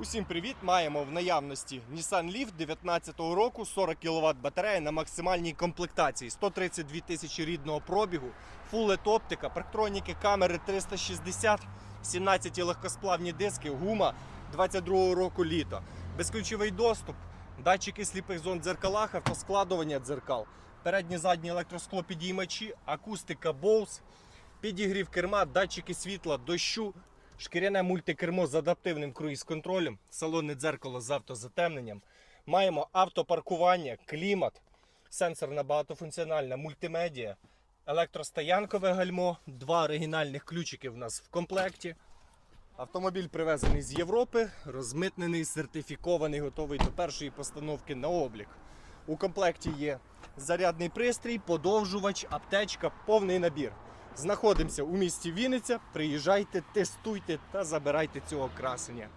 Усім привіт! Маємо в наявності Nissan Leaf 19 року 40 кВт батарея на максимальній комплектації, 132 тисячі рідного пробігу, LED оптика, парктроніки, камери 360, 17 легкосплавні диски, гума 22 року літо, безключовий доступ, датчики сліпих зон дзеркалах, автоскладування дзеркал, передні задні електроскло підіймачі, акустика Bose, підігрів керма, датчики світла, дощу, шкіряне мультикермо з адаптивним круїз-контролем, салонне дзеркало з автозатемненням. Маємо автопаркування, клімат, сенсорна багатофункціональна мультимедіа, електростоянкове гальмо, два оригінальних ключики в нас в комплекті. Автомобіль привезений з Європи, розмитнений, сертифікований, готовий до першої постановки на облік. У комплекті є зарядний пристрій, подовжувач, аптечка, повний набір. Знаходимося у місті Вінниця. Приїжджайте, тестуйте та забирайте цього красення.